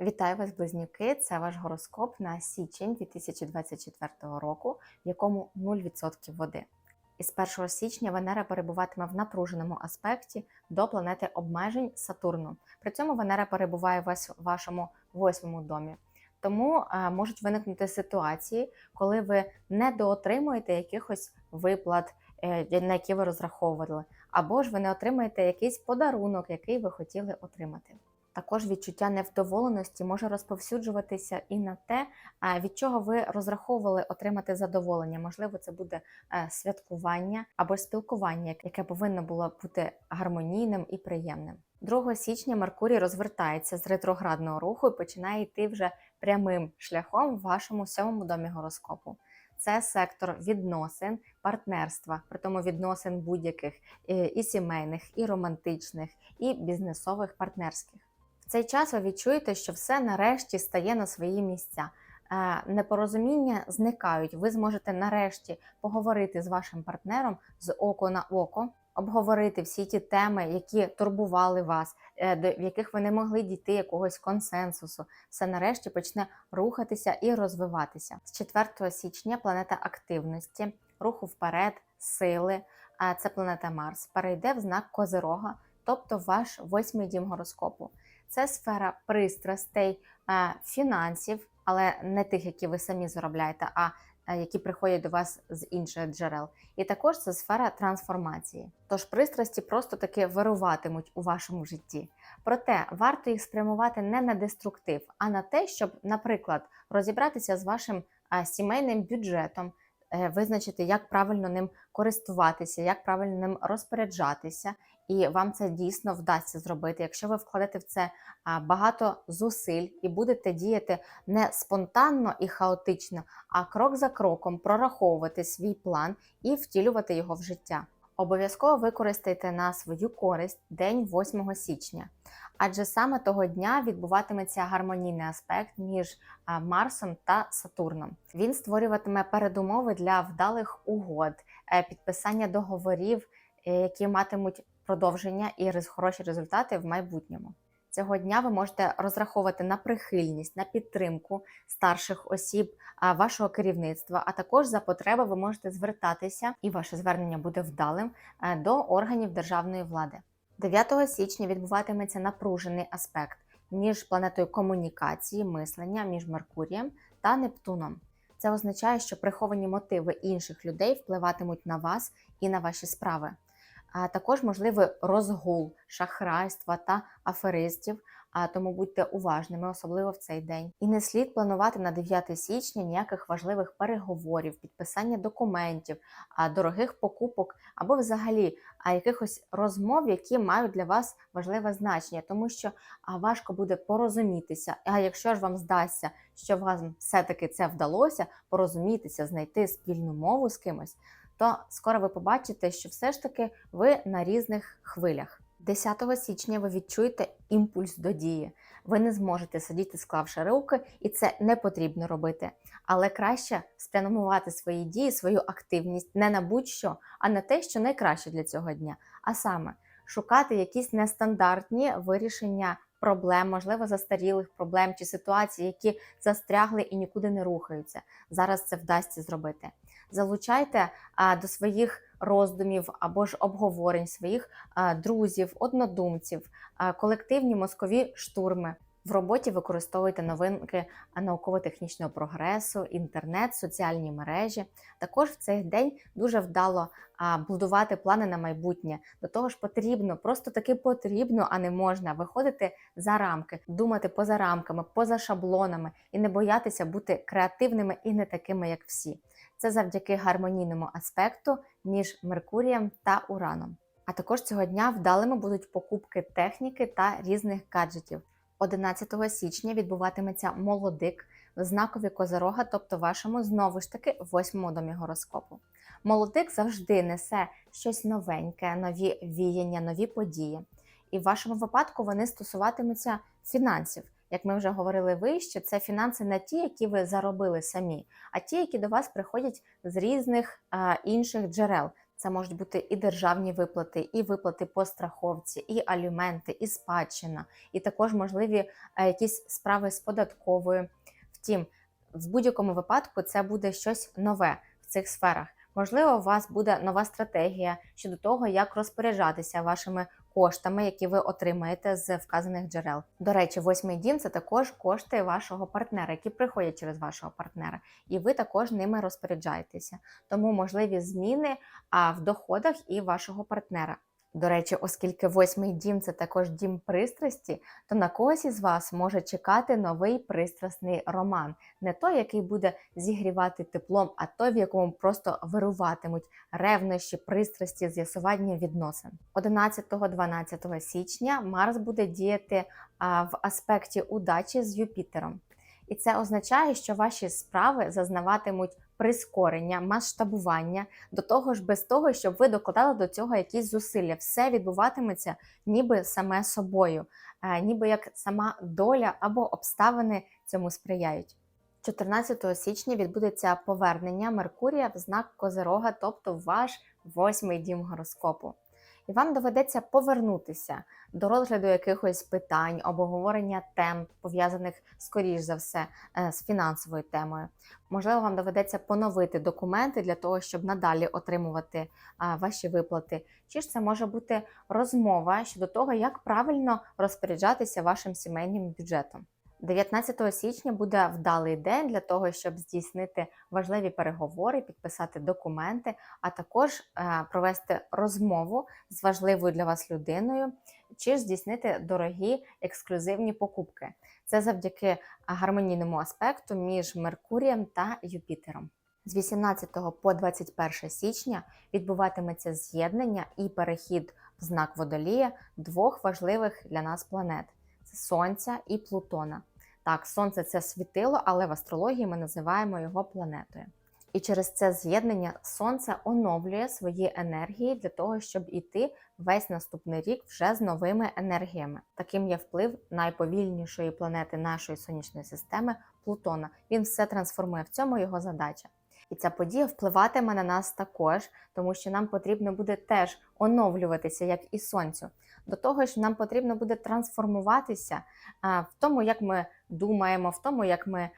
Вітаю вас, близнюки! Це ваш гороскоп на січень 2024 року, в якому 0% води. Із 1 січня Венера перебуватиме в напруженому аспекті до планети обмежень Сатурну. При цьому Венера перебуває в вашому восьмому домі. Тому е, можуть виникнути ситуації, коли ви недоотримуєте якихось виплат, е, на які ви розраховували, або ж ви не отримаєте якийсь подарунок, який ви хотіли отримати. Також відчуття невдоволеності може розповсюджуватися і на те, від чого ви розраховували отримати задоволення. Можливо, це буде е, святкування або спілкування, яке повинно було бути гармонійним і приємним. 2 січня Меркурій розвертається з ретроградного руху і починає йти вже прямим шляхом в вашому сьомому домі гороскопу. Це сектор відносин, партнерства, при тому відносин будь-яких е, і сімейних, і романтичних, і бізнесових партнерських. Цей час ви відчуєте, що все нарешті стає на свої місця. Е, Непорозуміння зникають. Ви зможете нарешті поговорити з вашим партнером з око на око, обговорити всі ті теми, які турбували вас, е, до- яких ви не могли дійти якогось консенсусу. Все нарешті почне рухатися і розвиватися. З 4 січня планета активності, руху вперед, сили. а Це планета Марс перейде в знак Козирога, тобто ваш восьмий дім гороскопу. Це сфера пристрастей, е, фінансів, але не тих, які ви самі заробляєте, а е, які приходять до вас з інших джерел. І також це сфера трансформації. Тож пристрасті просто таки вируватимуть у вашому житті. Проте варто їх спрямувати не на деструктив, а на те, щоб, наприклад, розібратися з вашим е, сімейним бюджетом, визначити, як правильно ним користуватися, як правильно ним розпоряджатися, і вам це дійсно вдасться зробити, якщо ви вкладете в це багато зусиль і будете діяти не спонтанно і хаотично, а крок за кроком прораховувати свій план і втілювати його в життя. Обов'язково використайте на свою користь день 8 січня, адже саме того дня відбуватиметься гармонійний аспект між Марсом та Сатурном. Він створюватиме передумови для вдалих угод, е, підписання договорів, е, які матимуть продовження і хороші результати в майбутньому. Цього дня ви можете розраховувати на прихильність, на підтримку старших осіб вашого керівництва, а також за потреби ви можете звертатися, і ваше звернення буде вдалим е, до органів державної влади. 9 січня відбуватиметься напружений аспект між планетою комунікації, мислення, між Меркурієм та Нептуном. Це означає, що приховані мотиви інших людей впливатимуть на вас і на ваші справи. А також можливий розгул шахрайства та аферистів. А тому будьте уважними, особливо в цей день. І не слід планувати на 9 січня ніяких важливих переговорів, підписання документів, дорогих покупок або взагалі якихось розмов, які мають для вас важливе значення, тому що важко буде порозумітися. А якщо ж вам здасться, що вам все-таки це вдалося, порозумітися, знайти спільну мову з кимось, то скоро ви побачите, що все ж таки ви на різних хвилях. 10 січня ви відчуєте імпульс до дії. Ви не зможете сидіти, склавши руки, і це не потрібно робити. Але краще спрямувати свої дії, свою активність не на будь-що, а на те, що найкраще для цього дня. А саме шукати якісь нестандартні вирішення проблем, можливо, застарілих проблем чи ситуацій, які застрягли і нікуди не рухаються. Зараз це вдасться зробити. Залучайте а, до своїх роздумів або ж обговорень своїх а, друзів, однодумців, а, колективні мозкові штурми. В роботі використовуйте новинки науково-технічного прогресу, інтернет, соціальні мережі. Також в цей день дуже вдало будувати плани на майбутнє. До того ж, потрібно, просто таки потрібно, а не можна виходити за рамки, думати поза рамками, поза шаблонами і не боятися бути креативними і не такими, як всі. Це завдяки гармонійному аспекту між Меркурієм та Ураном. А також цього дня вдалими будуть покупки техніки та різних гаджетів. 11 січня відбуватиметься молодик в знакові Козирога, тобто вашому знову ж таки восьмому домі гороскопу. Молодик завжди несе щось новеньке, нові віяння, нові події. І в вашому випадку вони стосуватимуться фінансів. Як ми вже говорили вище, це фінанси не ті, які ви заробили самі, а ті, які до вас приходять з різних а, інших джерел. Це можуть бути і державні виплати, і виплати по страховці, і аліменти, і спадщина, і також можливі е, якісь справи з податковою. Втім, в будь-якому випадку це буде щось нове в цих сферах. Можливо, у вас буде нова стратегія щодо того, як розпоряджатися вашими коштами, які ви отримаєте з вказаних джерел. До речі, восьмий дім це також кошти вашого партнера, які приходять через вашого партнера, і ви також ними розпоряджаєтеся. Тому можливі зміни в доходах і вашого партнера. До речі, оскільки восьмий дім це також дім пристрасті, то на когось із вас може чекати новий пристрасний роман, не той, який буде зігрівати теплом, а той, в якому просто вируватимуть ревнощі, пристрасті, з'ясування відносин. 11-12 січня Марс буде діяти в аспекті удачі з Юпітером. І це означає, що ваші справи зазнаватимуть прискорення, масштабування, до того ж, без того, щоб ви докладали до цього якісь зусилля. Все відбуватиметься ніби саме собою, е, ніби як сама доля або обставини цьому сприяють. 14 січня відбудеться повернення Меркурія в знак Козирога, тобто ваш восьмий дім гороскопу. І вам доведеться повернутися до розгляду якихось питань, обговорення тем, пов'язаних скоріш за все е, з фінансовою темою. Можливо, вам доведеться поновити документи для того, щоб надалі отримувати ваші виплати. Чи ж це може бути розмова щодо того, як правильно розпоряджатися вашим сімейним бюджетом. 19 січня буде вдалий день для того, щоб здійснити важливі переговори, підписати документи, а також е, провести розмову з важливою для вас людиною, чи здійснити дорогі ексклюзивні покупки. Це завдяки гармонійному аспекту між Меркурієм та Юпітером. З 18 по 21 січня відбуватиметься з'єднання і перехід в знак водолія двох важливих для нас планет це Сонця і Плутона. Так, Сонце це світило, але в астрології ми називаємо його планетою. І через це з'єднання Сонце оновлює свої енергії для того, щоб іти весь наступний рік вже з новими енергіями. Таким є вплив найповільнішої планети нашої сонячної системи Плутона. Він все трансформує в цьому його задача. І ця подія впливатиме на нас також, тому що нам потрібно буде теж оновлюватися, як і сонцю. До того ж, нам потрібно буде трансформуватися в тому, як ми думаємо, в тому, як ми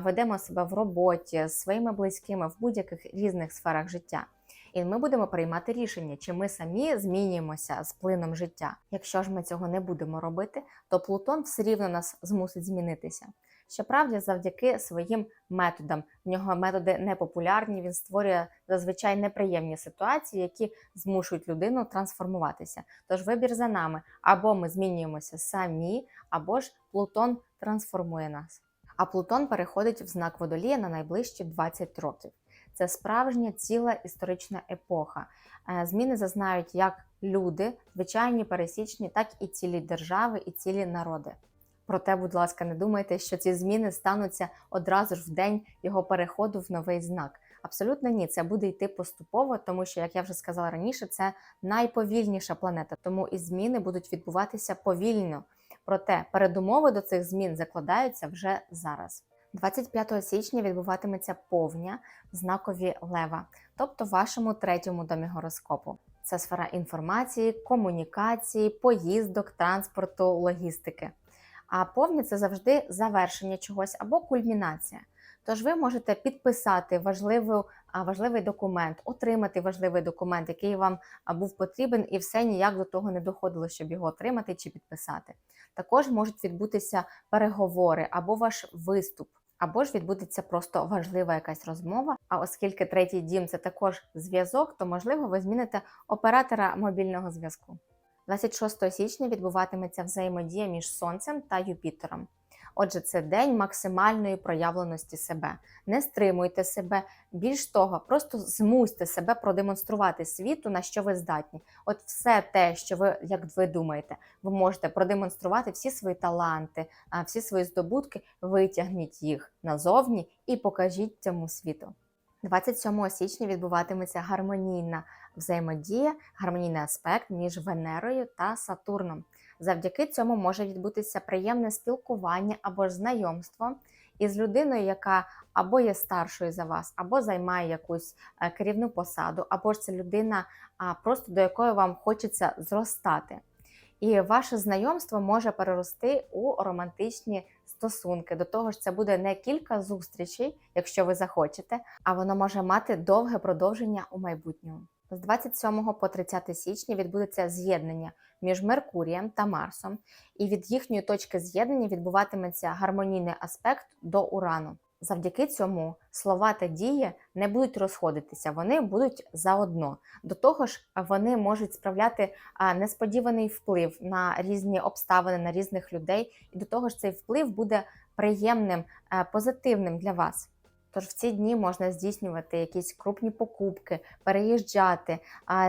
ведемо себе в роботі з своїми близькими в будь-яких різних сферах життя. І ми будемо приймати рішення, чи ми самі змінюємося з плином життя. Якщо ж ми цього не будемо робити, то Плутон все рівно нас змусить змінитися. Щоправда, завдяки своїм методам. В нього методи непопулярні, він створює зазвичай неприємні ситуації, які змушують людину трансформуватися. Тож вибір за нами або ми змінюємося самі, або ж Плутон трансформує нас. А Плутон переходить в знак водолія на найближчі 20 років. Це справжня ціла історична епоха. Е, зміни зазнають як люди, звичайні пересічні, так і цілі держави і цілі народи. Проте, будь ласка, не думайте, що ці зміни стануться одразу ж в день його переходу в новий знак. Абсолютно ні, це буде йти поступово, тому що, як я вже сказала раніше, це найповільніша планета, тому і зміни будуть відбуватися повільно. Проте передумови до цих змін закладаються вже зараз. 25 січня відбуватиметься повня в знакові лева, тобто вашому третьому домі гороскопу. Це сфера інформації, комунікації, поїздок, транспорту, логістики. А повні це завжди завершення чогось або кульмінація. Тож ви можете підписати важливу, важливий документ, отримати важливий документ, який вам був потрібен, і все ніяк до того не доходило, щоб його отримати чи підписати. Також можуть відбутися переговори або ваш виступ, або ж відбудеться просто важлива якась розмова. А оскільки третій дім це також зв'язок, то можливо ви зміните оператора мобільного зв'язку. 26 січня відбуватиметься взаємодія між Сонцем та Юпітером. Отже, це день максимальної проявленості себе. Не стримуйте себе, більш того, просто змусьте себе продемонструвати світу, на що ви здатні. От все те, що ви, як ви думаєте, ви можете продемонструвати всі свої таланти, всі свої здобутки, витягніть їх назовні і покажіть цьому світу. 27 січня відбуватиметься гармонійна взаємодія, гармонійний аспект між Венерою та Сатурном. Завдяки цьому може відбутися приємне спілкування або ж знайомство із людиною, яка або є старшою за вас, або займає якусь е, керівну посаду, або ж це людина, просто до якої вам хочеться зростати. І ваше знайомство може перерости у романтичні стосунки. До того ж, це буде не кілька зустрічей, якщо ви захочете, а воно може мати довге продовження у майбутньому. З 27 по 30 січня відбудеться з'єднання між Меркурієм та Марсом, і від їхньої точки з'єднання відбуватиметься гармонійний аспект до Урану. Завдяки цьому слова та дії не будуть розходитися, вони будуть заодно. До того ж, вони можуть справляти несподіваний вплив на різні обставини, на різних людей, і до того ж, цей вплив буде приємним, позитивним для вас. Тож в ці дні можна здійснювати якісь крупні покупки, переїжджати,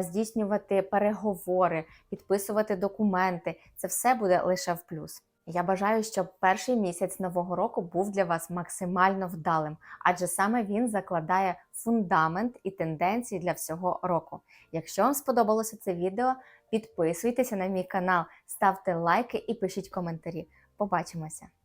здійснювати переговори, підписувати документи. Це все буде лише в плюс. Я бажаю, щоб перший місяць нового року був для вас максимально вдалим, адже саме він закладає фундамент і тенденції для всього року. Якщо вам сподобалося це відео, підписуйтеся на мій канал, ставте лайки і пишіть коментарі. Побачимося!